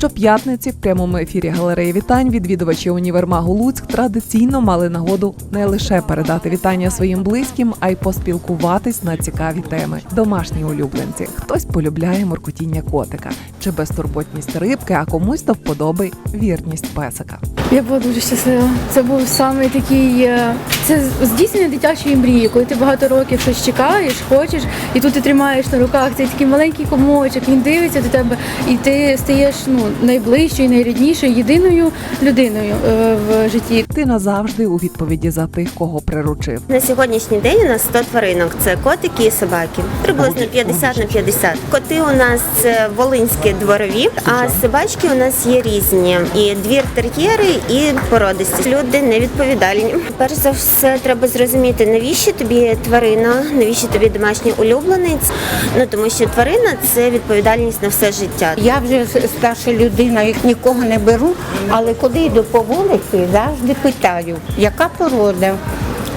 Щоп'ятниці в прямому ефірі галереї вітань відвідувачі універмагу Луцьк традиційно мали нагоду не лише передати вітання своїм близьким, а й поспілкуватись на цікаві теми. Домашні улюбленці. Хтось полюбляє моркотіння котика чи безтурботність рибки, а комусь до вподоби вірність песика. Я була дуже щаслива. Це був саме такий е, це здійснення дитячої мрії, коли ти багато років щось чекаєш, хочеш, і тут ти тримаєш на руках цей такий маленький комочок, він дивиться до тебе, і ти стаєш ну найближчою, найріднішою, єдиною людиною е, в житті. Ти назавжди у відповіді за тих, кого приручив. На сьогоднішній день у нас 100 тваринок. Це котики і собаки. Приблизно 50 на 50. Коти у нас це волинські дворові, а собачки у нас є різні. І двір тер'єри, і породисті. Люди невідповідальні. Перш за все, треба зрозуміти, навіщо тобі тварина, навіщо тобі домашній улюбленець. Ну тому що тварина це відповідальність на все життя. Я вже старша людина, їх нікого не беру, але коли йду по вулиці, завжди питаю, яка порода.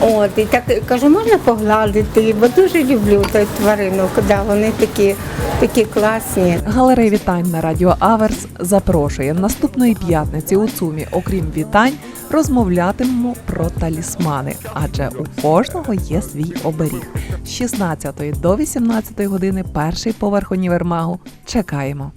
От, і так кажу, можна погладити, бо дуже люблю тих тваринок, да, вони такі, такі класні. Галерея вітань на радіо Аверс запрошує наступної п'ятниці у ЦУМі, окрім вітань, розмовлятимемо про талісмани, адже у кожного є свій оберіг. З 16 до 18 години перший поверх універмагу. Чекаємо.